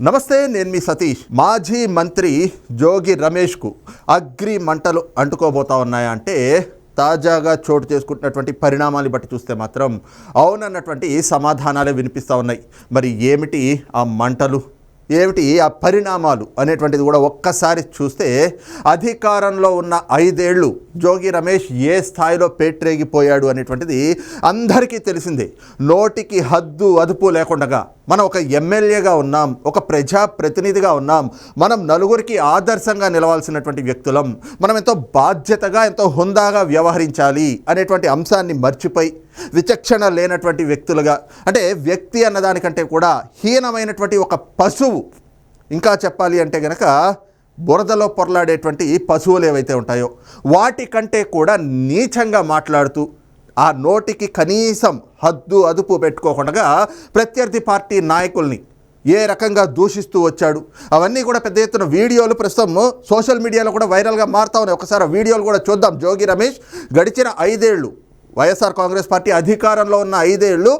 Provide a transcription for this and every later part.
నమస్తే నేను మీ సతీష్. మాజీ మంత్రి జోగి రమేష్కు అగ్రి మంటలు అంటుకోబోతా ఉన్నాయా అంటే తాజాగా చోటు చేసుకుంటున్నటువంటి పరిణామాలు బట్టి చూస్తే మాత్రం అవునన్నటువంటి సమాధానాలే వినిపిస్తూ ఉన్నాయి. మరి ఏమిటి ఆ మంటలు? ఏమిటి ఆ పరిణామాలు అనేటువంటిది కూడా ఒక్కసారి చూస్తే అధికారంలో ఉన్న ఐదేళ్ళు జోగి రమేష్ ఏ స్థాయిలో పేట్రేగిపోయాడు అనేటువంటిది అందరికీ తెలిసిందే. నోటికి హద్దు అదుపు లేకుండా మనం ఒక ఎమ్మెల్యేగా ఉన్నాం ఒక ప్రజాప్రతినిధిగా ఉన్నాం మనం నలుగురికి ఆదర్శంగా నిలవాల్సినటువంటి వ్యక్తులం మనం ఎంతో బాధ్యతగా ఎంతో హుందాగా వ్యవహరించాలి అనేటువంటి అంశాన్ని మర్చిపోయి విచక్షణ లేనటువంటి వ్యక్తులుగా అంటే వ్యక్తి అన్నదానికంటే కూడా హీనమైనటువంటి ఒక పశువు ఇంకా చెప్పాలి అంటే గనక బురదలో పొరలాడేటువంటి పశువులు ఏవైతే ఉంటాయో వాటికంటే కూడా నీచంగా మాట్లాడుతూ ఆ నోటికి కనీసం హద్దు అదుపు పెట్టుకోకుండా ప్రత్యర్థి పార్టీ నాయకుల్ని ఏ రకంగా దూషిస్తూ వచ్చాడు? అవన్నీ కూడా పెద్ద ఎత్తున వీడియోలు ప్రస్తుతం సోషల్ మీడియాలో కూడా వైరల్గా మారుతా ఉన్నాయి ఒకసారి వీడియోలు కూడా చూద్దాం. జోగి రమేష్ గడిచిన ఐదేళ్ళు వైఎస్ఆర్ కాంగ్రెస్ పార్టీ అధికారంలో ఉన్న ఐదేళ్ళు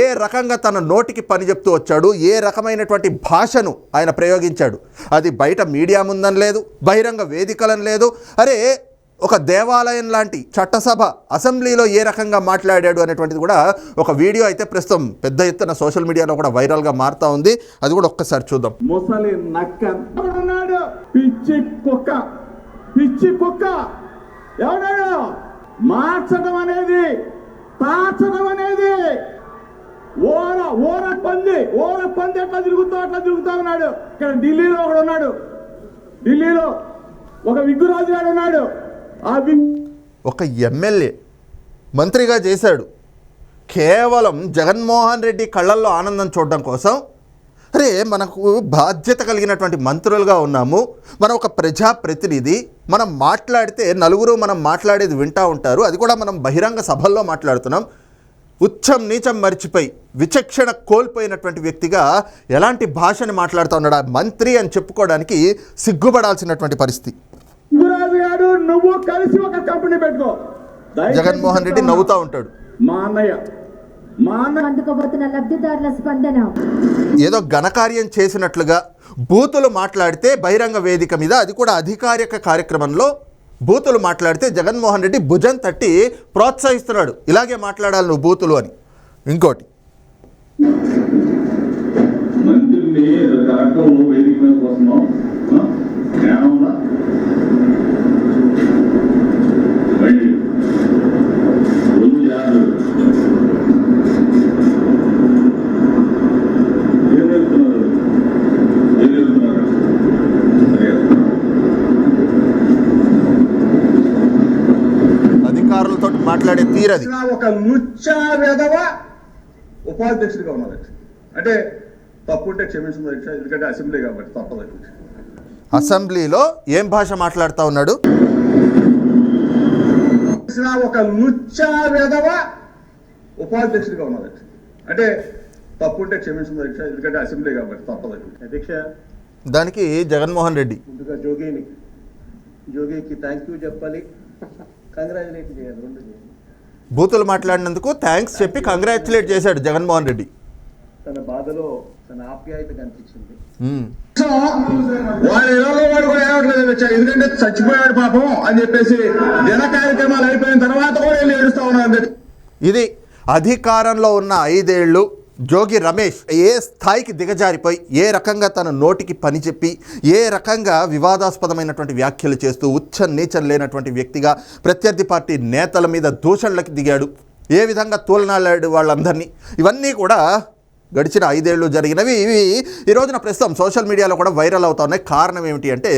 ఏ రకంగా తన నోటికి పని చెప్తూ వచ్చాడు? ఏ రకమైనటువంటి భాషను ఆయన ప్రయోగించాడు? అది బయట మీడియా ముందని లేదు బహిరంగ వేదికలను లేదు. అరే ఒక దేవాలయం లాంటి చట్టసభ అసెంబ్లీలో ఏ రకంగా మాట్లాడాడు అనేటువంటిది కూడా ఒక వీడియో అయితే ప్రస్తుతం పెద్ద ఎత్తున సోషల్ మీడియాలో కూడా వైరల్గా మారుతూ ఉంది. అది కూడా ఒక్కసారి చూద్దాం. ముసలి నక్క. పిచ్చి కుక్క. పిచ్చి కుక్క. ఎవడాడు? మార్చడం అనేది తాచడం అనేది. ఓర ఓర పంది ఓర పంది ఎట్లా తిరుగుతూ అట్లా తిరుగుతా ఉన్నాడు. ఇక్కడ ఢిల్లీలో ఒకడు ఉన్నాడు. ఢిల్లీలో ఒక విగ్గురాజు గారు ఉన్నాడు. ఒక ఎమ్మెల్యే మంత్రిగా చేశాడు. కేవలం జగన్మోహన్ రెడ్డి కళ్ళల్లో ఆనందం చూడడం కోసం. అరే మనకు బాధ్యత కలిగినటువంటి మంత్రులుగా ఉన్నాము. మనం ఒక ప్రజాప్రతినిధి. మనం మాట్లాడితే నలుగురు మనం మాట్లాడేది వింటూ ఉంటారు. అది కూడా మనం బహిరంగ సభల్లో మాట్లాడుతున్నాం. ఉచ్చం నీచం మర్చిపోయి విచక్షణ కోల్పోయినటువంటి వ్యక్తిగా ఎలాంటి భాషని మాట్లాడుతూ ఉన్నాడు ఆ మంత్రి అని చెప్పుకోవడానికి సిగ్గుపడాల్సినటువంటి పరిస్థితి. నువ్వు కలిసి ఒక కంపెనీ పెట్టుకో. జగన్మోహన్ రెడ్డి నవ్వుతూ ఉంటాడు. మా అన్నయ్య. మా అన్నయ్య అందుకోబోతున్న లబ్ధిదారుల స్పందన. ఏదో ఘనకార్యం చేసినట్లుగా బూతులు మాట్లాడితే బహిరంగ వేదిక మీద అది కూడా అధికారిక కార్యక్రమంలో బూతులు మాట్లాడితే జగన్మోహన్ రెడ్డి భుజం తట్టి ప్రోత్సహిస్తున్నాడు. ఇలాగే మాట్లాడాలి నువ్వు బూతులు అని. ఇంకోటి. వేదిక ఒక లుచ్చా వెధవ ఉపాధ్యక్షుడిగా ఉన్నారు. అంటే తప్పుంటే క్షమించింది అధ్యక్ష ఎందుకంటే అసెంబ్లీ కాబట్టి తప్పదు. అసెంబ్లీలో ఏం భాష మాట్లాడుతూ ఉన్నాడు? ఒక లుచ్చా వెధవ ఉపాధ్యక్షుడిగా ఉన్నారు అధ్యక్ష. అంటే తప్పుంటే క్షమించింది అధ్యక్ష ఎందుకంటే అసెంబ్లీ కాబట్టి తప్పదు. అధ్యక్ష. దానికి జగన్మోహన్ రెడ్డి. ముందుగా జోగిని. జోగికి థ్యాంక్ యూ చెప్పాలి. కంగ్రాచులేట్ చేయాలి. రెండు చేయాలి. బూతులు మాట్లాడినందుకు థ్యాంక్స్ చెప్పి కంగ్రాచులేట్ చేశాడు జగన్మోహన్ రెడ్డి. తన బాధలో తన ఆప్యాయత కనిపించింది. వాడు ఇళ్ళలో వాడు కూడా ఏడవట్లేదు అధ్యక్ష. ఎందుకంటే చచ్చిపోయాడు పాపం అని చెప్పేసి జన కార్యక్రమాలు అయిపోయిన తర్వాత కూడా వెళ్ళి ఏడుస్తా ఉన్నారు. ఇది అధికారంలో ఉన్న ఐదేళ్ళు జోగి రమేష్ ఏ స్థాయికి దిగజారిపోయి ఏ రకంగా తన నోటికి పని చెప్పి ఏ రకంగా వివాదాస్పదమైనటువంటి వ్యాఖ్యలు చేస్తూ ఉచ్చ నీచం లేనటువంటి వ్యక్తిగా ప్రత్యర్థి పార్టీ నేతల మీద దూషణలకు దిగాడు. ఏ విధంగా తోలనాడాడు వాళ్ళందరినీ? ఇవన్నీ కూడా గడిచిన ఐదేళ్ళు జరిగినవి. ఇవి ఈ రోజున ప్రస్తుతం సోషల్ మీడియాలో కూడా వైరల్ అవుతా ఉన్నాయి. కారణం ఏమిటి అంటే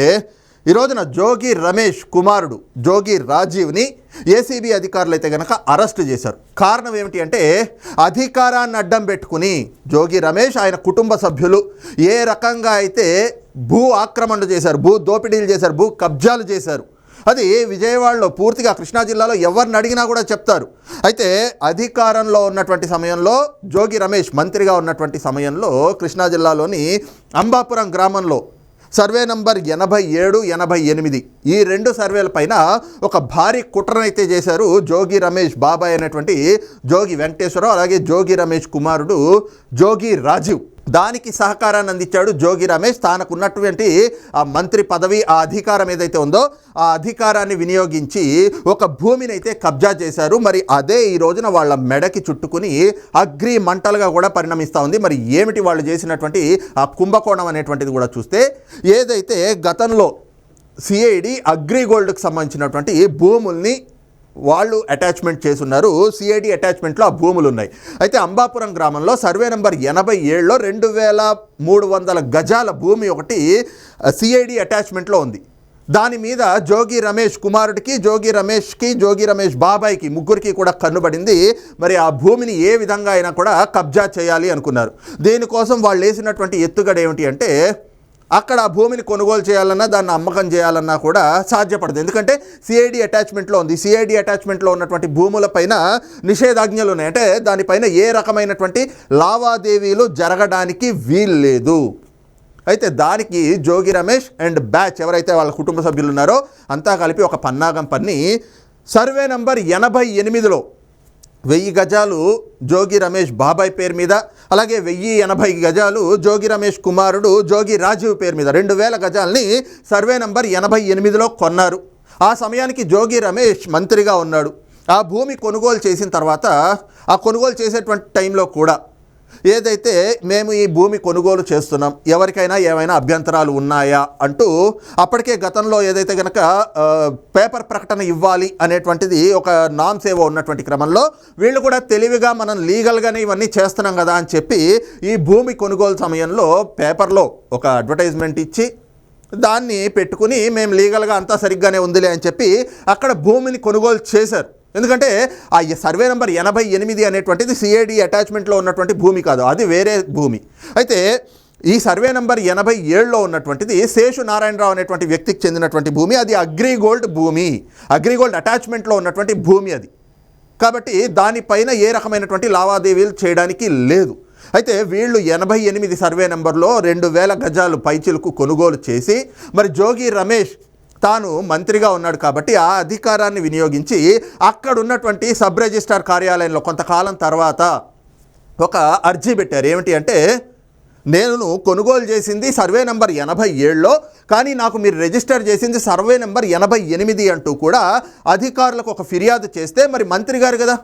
ఈ రోజున జోగి రమేష్ కుమారుడు జోగి రాజీవ్ని ఏసీబీ అధికారులు అయితే కనుక అరెస్ట్ చేశారు. కారణం ఏమిటి అంటే అధికారాన్ని అడ్డం పెట్టుకుని జోగి రమేష్ ఆయన కుటుంబ సభ్యులు ఏ రకంగా అయితే భూ ఆక్రమణలు చేశారు భూ దోపిడీలు చేశారు భూ కబ్జాలు చేశారు అది విజయవాడలో పూర్తిగా కృష్ణా జిల్లాలో ఎవరిని అడిగినా కూడా చెప్తారు. అయితే అధికారంలో ఉన్నటువంటి సమయంలో జోగి రమేష్ మంత్రిగా ఉన్నటువంటి సమయంలో కృష్ణా జిల్లాలోని అంబాపురం గ్రామంలో సర్వే నంబర్ ఎనభై ఏడు ఎనభై ఎనిమిది. ఈ రెండు సర్వేల పైన ఒక భారీ కుట్రనైతే చేశారు జోగి రమేష్ బాబాయ్ అనేటువంటి జోగి వెంకటేశ్వరరావు అలాగే జోగి రమేష్ కుమారుడు జోగి రాజీవ్. దానికి సహకారాన్ని అందించాడు జోగి రమేష్. తానకున్నటువంటి ఆ మంత్రి పదవి ఆ అధికారం ఏదైతే ఉందో ఆ అధికారాన్ని వినియోగించి ఒక భూమిని అయితే కబ్జా చేశారు. మరి అదే ఈ రోజున వాళ్ళ మెడకి చుట్టుకుని అగ్రి మంటలుగా కూడా పరిణమిస్తూ ఉంది. మరి ఏమిటి వాళ్ళు చేసినటువంటి ఆ కుంభకోణం అనేటువంటిది కూడా చూస్తే ఏదైతే గతంలో సిఐడి అగ్రిగోల్డ్కి సంబంధించినటువంటి భూముల్ని వాళ్ళు అటాచ్మెంట్ చేసున్నారు సిఐడి అటాచ్మెంట్లో ఆ భూములు ఉన్నాయి అయితే అంబాపురం గ్రామంలో సర్వే నెంబర్ ఎనభై ఏడులో రెండు వేల మూడు వందల గజాల భూమి ఒకటి సిఐడి అటాచ్మెంట్లో ఉంది. దాని మీద జోగి రమేష్ కుమారుడికి జోగి రమేష్కి జోగి రమేష్ బాబాయ్కి ముగ్గురికి కూడా కన్నుబడింది మరి ఆ భూమిని ఏ విధంగా అయినా కూడా కబ్జా చేయాలి అనుకున్నారు. దీనికోసం వాళ్ళు వేసినటువంటి ఎత్తుగడ ఏమిటి అంటే అక్కడ ఆ భూమిని కొనుగోలు చేయాలన్నా దాన్ని అమ్మకం చేయాలన్నా కూడా సాధ్యపడదు. ఎందుకంటే సిఐడి అటాచ్మెంట్లో ఉంది. సిఐడి అటాచ్మెంట్లో ఉన్నటువంటి భూములపైన నిషేధాజ్ఞలు ఉన్నాయి. అంటే దానిపైన ఏ రకమైనటువంటి లావాదేవీలు జరగడానికి వీల్లేదు. అయితే దానికి జోగి రమేష్ అండ్ బ్యాచ్ ఎవరైతే వాళ్ళ కుటుంబ సభ్యులు ఉన్నారో అంతా కలిపి ఒక పన్నాగం పన్ని సర్వే నంబర్ ఎనభై ఎనిమిదిలో వెయ్యి గజాలు జోగి రమేష్ బాబాయ్ పేరు మీద అలాగే వెయ్యి ఎనభై గజాలు జోగి రమేష్ కుమారుడు జోగి రాజీవ్ పేరు మీద రెండు వేల గజాలని సర్వే నంబర్ ఎనభై ఎనిమిదిలో కొన్నారు. ఆ సమయానికి జోగి రమేష్ మంత్రిగా ఉన్నాడు. ఆ భూమి కొనుగోలు చేసిన తర్వాత ఆ కొనుగోలు చేసేటువంటి టైంలో కూడా ఏదైతే మేము ఈ భూమి కొనుగోలు చేస్తున్నాం ఎవరికైనా ఏమైనా అభ్యంతరాలు ఉన్నాయా అంటూ అప్పటికే గతంలో ఏదైతే కనుక పేపర్ ప్రకటన ఇవ్వాలి అనేటువంటిది ఒక నామ్స్ ఏవో ఉన్నటువంటి క్రమంలో వీళ్ళు కూడా తెలివిగా మనం లీగల్గానే ఇవన్నీ చేస్తున్నాం కదా అని చెప్పి ఈ భూమి కొనుగోలు సమయంలో పేపర్లో ఒక అడ్వర్టైజ్మెంట్ ఇచ్చి దాన్ని పెట్టుకుని మేము లీగల్గా అంతా సరిగ్గానే ఉందిలే అని చెప్పి అక్కడ భూమిని కొనుగోలు చేశారు. ఎందుకంటే ఆ సర్వే నెంబర్ ఎనభై ఎనిమిది అనేటువంటిది సిఐడి అటాచ్మెంట్లో ఉన్నటువంటి భూమి కాదు అది వేరే భూమి. అయితే ఈ సర్వే నెంబర్ ఎనభై ఏడులో ఉన్నటువంటిది శేషు నారాయణరావు అనేటువంటి వ్యక్తికి చెందినటువంటి భూమి అది అగ్రిగోల్డ్ భూమి. అగ్రిగోల్డ్ అటాచ్మెంట్లో ఉన్నటువంటి భూమి అది. కాబట్టి దానిపైన ఏ రకమైనటువంటి లావాదేవీలు చేయడానికి లేదు. అయితే వీళ్ళు ఎనభై ఎనిమిది సర్వే నెంబర్లో రెండు వేల గజాలు పైచిలకు కొనుగోలు చేసి మరి జోగి రమేష్ తాను మంత్రిగా ఉన్నాడు కాబట్టి ఆ అధికారాన్ని వినియోగించి అక్కడ ఉన్నటువంటి సబ్ రిజిస్ట్రార్ కార్యాలయంలో కొంతకాలం తర్వాత ఒక అర్జీ పెట్టారు. ఏమిటి అంటే నేను కొనుగోలు చేసింది సర్వే నెంబర్ ఎనభై ఏడులో కానీ నాకు మీరు రిజిస్టర్ చేసింది సర్వే నెంబర్ ఎనభై ఎనిమిది అంటూ కూడా అధికారులకు ఒక ఫిర్యాదు చేస్తే మరి మంత్రి గారు కదా?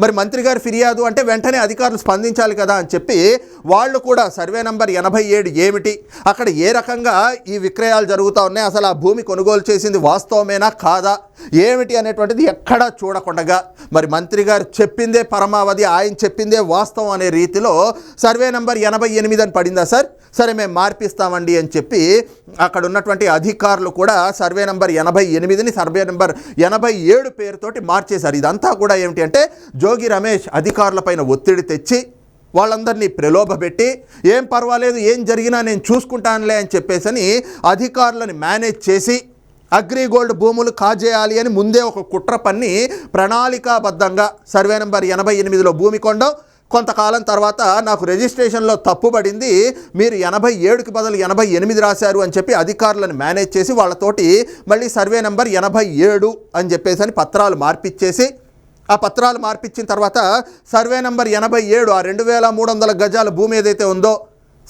మరి మంత్రి గారి ఫిర్యాదు అంటే వెంటనే అధికారులు స్పందించాలి కదా అని చెప్పి వాళ్ళు కూడా సర్వే నంబర్ ఎనభై ఏడు ఏమిటి? అక్కడ ఏ రకంగా ఈ విక్రయాలు జరుగుతూ ఉన్నాయి? అసలు ఆ భూమి కొనుగోలు చేసింది వాస్తవమేనా? కాదా? ఏమిటి అనేటువంటిది ఎక్కడా చూడకుండా మరి మంత్రి గారు చెప్పిందే పరమావధి ఆయన చెప్పిందే వాస్తవం అనే రీతిలో సర్వే నెంబర్ ఎనభై ఎనిమిది అని పడిందా సార్? సరే మేము మార్పిస్తామండి అని చెప్పి అక్కడ ఉన్నటువంటి అధికారులు కూడా సర్వే నెంబర్ ఎనభై ఎనిమిదిని సర్వే నెంబర్ ఎనభై ఏడు పేరుతోటి మార్చేశారు. ఇదంతా కూడా ఏమిటి అంటే జోగి రమేష్ అధికారులపైన ఒత్తిడి తెచ్చి వాళ్ళందరినీ ప్రలోభపెట్టి ఏం పర్వాలేదు ఏం జరిగినా నేను చూసుకుంటానులే అని చెప్పేసని అధికారులను మేనేజ్ చేసి అగ్రిగోల్డ్ భూములు కాజేయాలి అని ముందే ఒక కుట్ర పన్ని ప్రణాళికాబద్ధంగా సర్వే నెంబర్ ఎనభై ఎనిమిదిలో భూమి కొండం కొంతకాలం తర్వాత నాకు రిజిస్ట్రేషన్లో తప్పుపడింది మీరు ఎనభై ఏడుకి బదులు ఎనభై ఎనిమిది రాశారు అని చెప్పి అధికారులను మేనేజ్ చేసి వాళ్ళతోటి మళ్ళీ సర్వే నెంబర్ ఎనభై ఏడు అని చెప్పేసి అని పత్రాలు మార్పిచ్చేసి ఆ పత్రాలు మార్పిచ్చిన తర్వాత సర్వే నెంబర్ ఎనభై ఏడు ఆ రెండు వేల మూడు వందల గజాల భూమి ఏదైతే ఉందో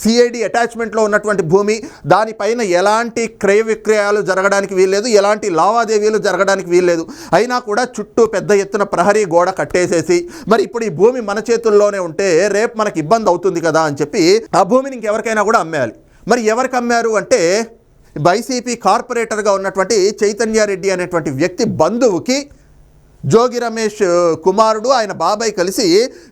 సిఐడి అటాచ్మెంట్లో ఉన్నటువంటి భూమి దానిపైన ఎలాంటి క్రయ విక్రయాలు జరగడానికి వీల్లేదు ఎలాంటి లావాదేవీలు జరగడానికి వీల్లేదు. అయినా కూడా చుట్టూ పెద్ద ఎత్తున ప్రహరీ గోడ కట్టేసేసి మరి ఇప్పుడు ఈ భూమి మన చేతుల్లోనే ఉంటే రేపు మనకి ఇబ్బంది అవుతుంది కదా అని చెప్పి ఆ భూమిని ఇంకెవరికైనా కూడా అమ్మేయాలి మరి ఎవరికి అమ్మారు అంటే వైసీపీ కార్పొరేటర్గా ఉన్నటువంటి చైతన్యారెడ్డి అనేటువంటి వ్యక్తి బంధువుకి జోగి రమేష్ కుమారుడు ఆయన బాబాయ్ కలిసి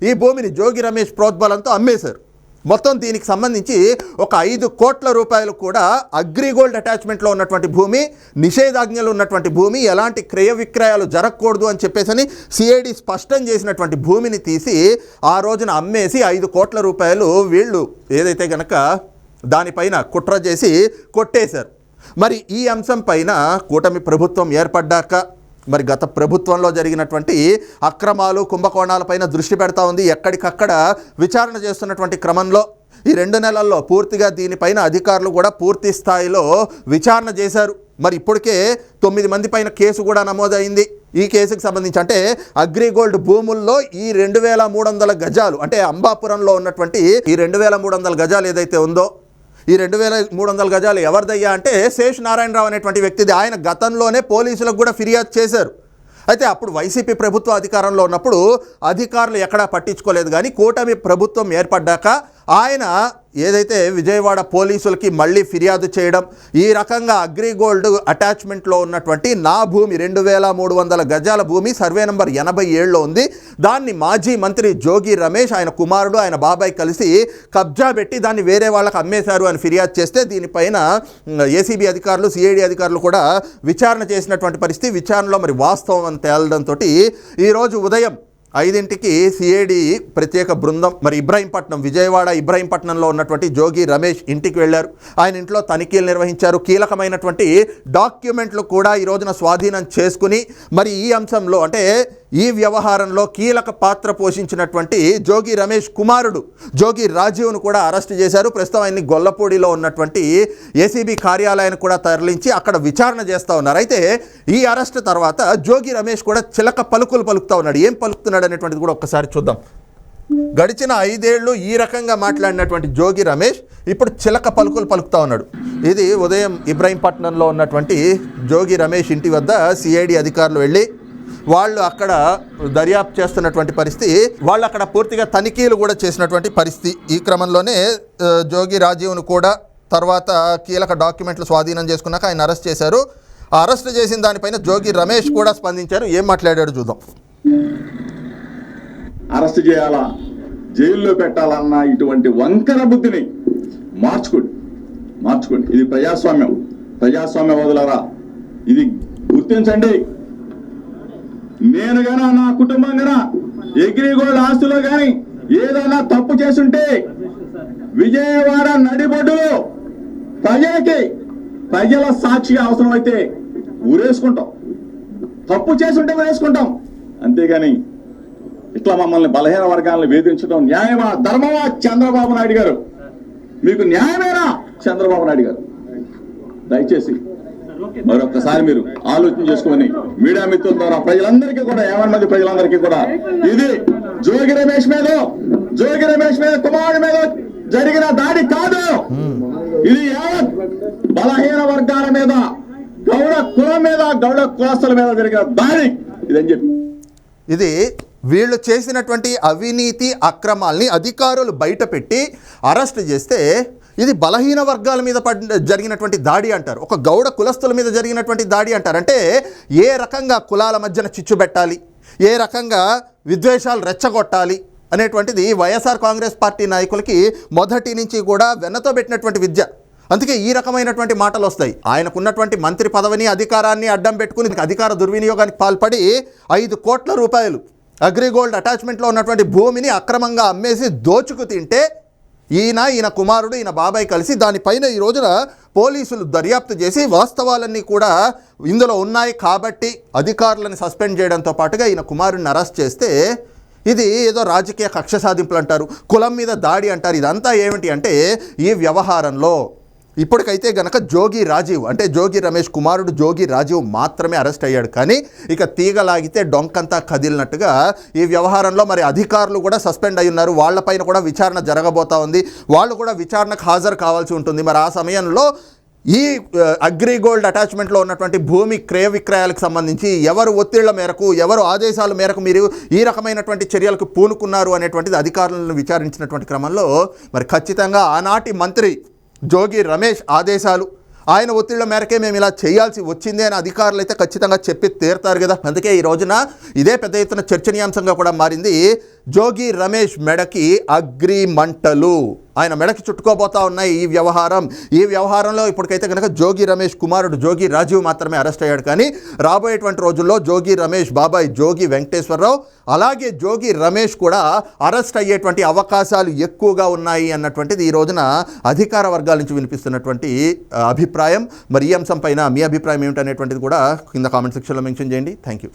ఈ భూమిని జోగి రమేష్ ప్రోద్బలంతో అమ్మేశారు. మొత్తం దీనికి సంబంధించి ఒక ఐదు కోట్ల రూపాయలు కూడా అగ్రిగోల్డ్ అటాచ్మెంట్లో ఉన్నటువంటి భూమి నిషేధాజ్ఞలు ఉన్నటువంటి భూమి ఎలాంటి క్రయ విక్రయాలు జరగకూడదు అని చెప్పేసి సిఐడి స్పష్టం చేసినటువంటి భూమిని తీసి ఆ రోజున అమ్మేసి ఐదు కోట్ల రూపాయలు వీళ్ళు ఏదైతే గనక దానిపైన కుట్ర చేసి కొట్టేశారు. మరి ఈ అంశం పైన కూటమి ప్రభుత్వం ఏర్పడ్డాక మరి గత ప్రభుత్వంలో జరిగినటువంటి అక్రమాలు కుంభకోణాలపైన దృష్టి పెడతా ఉంది. ఎక్కడికక్కడ విచారణ చేస్తున్నటువంటి క్రమంలో ఈ రెండు నెలల్లో పూర్తిగా దీనిపైన అధికారులు కూడా పూర్తి స్థాయిలో విచారణ చేశారు. మరి ఇప్పటికే తొమ్మిది మంది పైన కేసు కూడా నమోదైంది. ఈ కేసుకు సంబంధించి అంటే అగ్రిగోల్డ్ భూముల్లో ఈ రెండు వేల మూడు వందల గజాలు అంటే అంబాపురంలో ఉన్నటువంటి ఈ రెండు వేల మూడు వందల గజాలు ఏదైతే ఉందో ఈ రెండు వేల మూడు వందల గజాలు ఎవరిదయ్యా అంటే శేష్ నారాయణరావు అనేటువంటి వ్యక్తిది. ఆయన గతంలోనే పోలీసులకు కూడా ఫిర్యాదు చేశారు. అయితే అప్పుడు వైసీపీ ప్రభుత్వం అధికారంలో ఉన్నప్పుడు అధికారులు ఎక్కడా పట్టించుకోలేదు. కానీ కూటమి ప్రభుత్వం ఏర్పడ్డాక ఆయన ఏదైతే విజయవాడ పోలీసులకి మళ్ళీ ఫిర్యాదు చేయడం ఈ రకంగా అగ్రిగోల్డ్ అటాచ్మెంట్లో ఉన్నటువంటి నా భూమి రెండు వేల మూడు వందల గజాల భూమి సర్వే నంబర్ ఎనభై ఏడులో ఉంది. దాన్ని మాజీ మంత్రి జోగి రమేష్ ఆయన కుమారుడు ఆయన బాబాయ్ కలిసి కబ్జా పెట్టి దాన్ని వేరే వాళ్ళకి అమ్మేశారు అని ఫిర్యాదు చేస్తే దీనిపైన ఏసీబీ అధికారులు సిఐడి అధికారులు కూడా విచారణ చేసినటువంటి పరిస్థితి విచారణలో మరి వాస్తవం అని తేలడంతో ఈరోజు ఉదయం ఐదింటికి సిఐడి ప్రత్యేక బృందం మరి ఇబ్రాహీంపట్నం విజయవాడ ఇబ్రాహీంపట్నంలో ఉన్నటువంటి జోగి రమేష్ ఇంటికి వెళ్ళారు. ఆయన ఇంట్లో తనిఖీలు నిర్వహించారు. కీలకమైనటువంటి డాక్యుమెంట్లు కూడా ఈ రోజున స్వాధీనం చేసుకుని మరి ఈ అంశంలో అంటే ఈ వ్యవహారంలో కీలక పాత్ర పోషించినటువంటి జోగి రమేష్ కుమారుడు జోగి రాజీవ్ను కూడా అరెస్ట్ చేశారు. ప్రస్తుతం ఆయన్ని గొల్లపూడిలో ఉన్నటువంటి ఏసీబీ కార్యాలయాన్ని కూడా తరలించి అక్కడ విచారణ చేస్తూ ఉన్నారు. అయితే ఈ అరెస్ట్ తర్వాత జోగి రమేష్ కూడా చిలక పలుకులు పలుకుతా ఉన్నాడు. ఏం పలుకుతున్నాడు అనేటువంటిది కూడా ఒక్కసారి చూద్దాం. గడిచిన ఐదేళ్ళు ఈ రకంగా మాట్లాడినటువంటి జోగి రమేష్ ఇప్పుడు చిలక పలుకులు పలుకుతా ఉన్నాడు. ఇది ఉదయం ఇబ్రాహీంపట్నంలో ఉన్నటువంటి జోగి రమేష్ ఇంటి వద్ద సిఐడి అధికారులు వెళ్ళి వాళ్ళు అక్కడ దర్యాప్తు చేస్తున్నటువంటి పరిస్థితి వాళ్ళు అక్కడ పూర్తిగా తనిఖీలు కూడా చేసినటువంటి పరిస్థితి. ఈ క్రమంలోనే జోగి రాజీవ్ను కూడా తర్వాత కీలక డాక్యుమెంట్లు స్వాధీనం చేసుకున్నాక ఆయన అరెస్ట్ చేశారు. ఆ అరెస్ట్ చేసిన దానిపైన జోగి రమేష్ కూడా స్పందించారు. ఏం మాట్లాడాడు చూద్దాం. అరెస్ట్ చేయాలా? జైల్లో పెట్టాలన్న ఇటువంటి వంకర బుద్ధిని మార్చుకోండి. మార్చుకోండి. ఇది ప్రజాస్వామ్యం. ప్రజాస్వామ్య వదులరా? ఇది గుర్తించండి. నేను గానా నా కుటుంబం గానా ఎగ్రిగోల్డ్ ఆస్తులో గాని ఏదైనా తప్పు చేసుంటే విజయవాడ నడిబొడ్డులో ప్రజలకి ప్రజల సాక్షిగా అవసరమైతే ఊరేసుకుంటాం. తప్పు చేసుంటే ఊరేసుకుంటాం. అంతేగాని ఇట్లా మమ్మల్ని బలహీన వర్గాలను వేధించడం న్యాయమా ధర్మమా? చంద్రబాబు నాయుడు గారు. మీకు న్యాయమేనా? చంద్రబాబు నాయుడు గారు. దయచేసి మరొకసారి మీరు ఆలోచన చేసుకొని మీడియా మిత్రుల ద్వారా ప్రజలందరికీ కూడా యాభై మంది ప్రజలందరికీ కూడా. ఇది జోగి రమేష్ మీద జోగి రమేష్ మీద కుమారుడు మీద జరిగిన దాడి కాదు. ఇది యావత్ బలహీన వర్గాల మీద గౌడ కులం మీద గౌడ కులస్తుల మీద జరిగిన దాడి. ఇదని చెప్పి. ఇది వీళ్ళు చేసినటువంటి అవినీతి అక్రమాల్ని అధికారులు బయటపెట్టి అరెస్ట్ చేస్తే ఇది బలహీన వర్గాల మీద పడ్ జరిగినటువంటి దాడి అంటారు. ఒక గౌడ కులస్తుల మీద జరిగినటువంటి దాడి అంటారు. అంటే ఏ రకంగా కులాల మధ్యన చిచ్చు పెట్టాలి? ఏ రకంగా విద్వేషాలు రెచ్చగొట్టాలి? అనేటువంటిది వైఎస్ఆర్ కాంగ్రెస్ పార్టీ నాయకులకి మొదటి నుంచి కూడా వెన్నతో పెట్టినటువంటి విద్య. అందుకే ఈ రకమైనటువంటి మాటలు వస్తాయి. ఆయనకున్నటువంటి మంత్రి పదవిని అధికారాన్ని అడ్డం పెట్టుకుని అధికార దుర్వినియోగానికి పాల్పడి ఐదు కోట్ల రూపాయలు అగ్రిగోల్డ్ అటాచ్మెంట్లో ఉన్నటువంటి భూమిని అక్రమంగా అమ్మేసి దోచుకు తింటే ఈయన ఈయన కుమారుడు ఈయన బాబాయ్ కలిసి దానిపైన ఈ రోజున పోలీసులు దర్యాప్తు చేసి వాస్తవాలన్నీ కూడా ఇందులో ఉన్నాయి కాబట్టి అధికారులను సస్పెండ్ చేయడంతో పాటుగా ఈయన కుమారుడిని అరెస్ట్ చేస్తే ఇది ఏదో రాజకీయ కక్ష సాధింపులు అంటారు కులం మీద దాడి అంటారు. ఇదంతా ఏమిటి అంటే ఈ వ్యవహారంలో ఇప్పటికైతే గనక జోగి రాజీవ్ అంటే జోగి రమేష్ కుమారుడు జోగి రాజీవ్ మాత్రమే అరెస్ట్ అయ్యాడు. కానీ ఇక తీగలాగితే డొంకంతా కదిలినట్టుగా ఈ వ్యవహారంలో మరి అధికారులు కూడా సస్పెండ్ అయి ఉన్నారు. వాళ్ళపైన కూడా విచారణ జరగబోతా ఉంది. వాళ్ళు కూడా విచారణకు హాజరు కావాల్సి ఉంటుంది. మరి ఆ సమయంలో ఈ అగ్రిగోల్డ్ అటాచ్మెంట్లో ఉన్నటువంటి భూమి క్రయ విక్రయాలకు సంబంధించి ఎవరు ఒత్తిళ్ళ మేరకు ఎవరు ఆదేశాల మేరకు మీరు ఈ రకమైనటువంటి చర్యలకు పూనుకున్నారు అనేటువంటిది అధికారులను విచారించినటువంటి క్రమంలో మరి ఖచ్చితంగా ఆనాటి మంత్రి జోగి రమేష్ ఆదేశాలు. ఆయన ఒత్తిళ్ళ మేరకే మేము ఇలా చేయాల్సి వచ్చింది అని అధికారులు అయితే ఖచ్చితంగా చెప్పి తీరుతారు కదా. అందుకే ఈ రోజున ఇదే పెద్ద ఎత్తున చర్చనీయాంశంగా కూడా మారింది జోగి రమేష్ మెడకి అగ్రిమంటలు. ఆయన మెడకి చుట్టుకోబోతా ఉన్నాయి ఈ వ్యవహారం ఈ వ్యవహారంలో ఇప్పటికైతే కనుక జోగి రమేష్ కుమారుడు జోగి రాజీవ్ మాత్రమే అరెస్ట్ అయ్యాడు. కానీ రాబోయేటువంటి రోజుల్లో జోగి రమేష్ బాబాయ్ జోగి వెంకటేశ్వరరావు అలాగే జోగి రమేష్ కూడా అరెస్ట్ అయ్యేటువంటి అవకాశాలు ఎక్కువగా ఉన్నాయి అన్నటువంటిది ఈ రోజున అధికార వర్గాల నుంచి వినిపిస్తున్నటువంటి అభిప్రాయం. మరి ఈ అంశం పైన మీ అభిప్రాయం ఏమిటనేటువంటిది కూడా కింద కామెంట్ సెక్షన్లో మెన్షన్ చేయండి. Thank you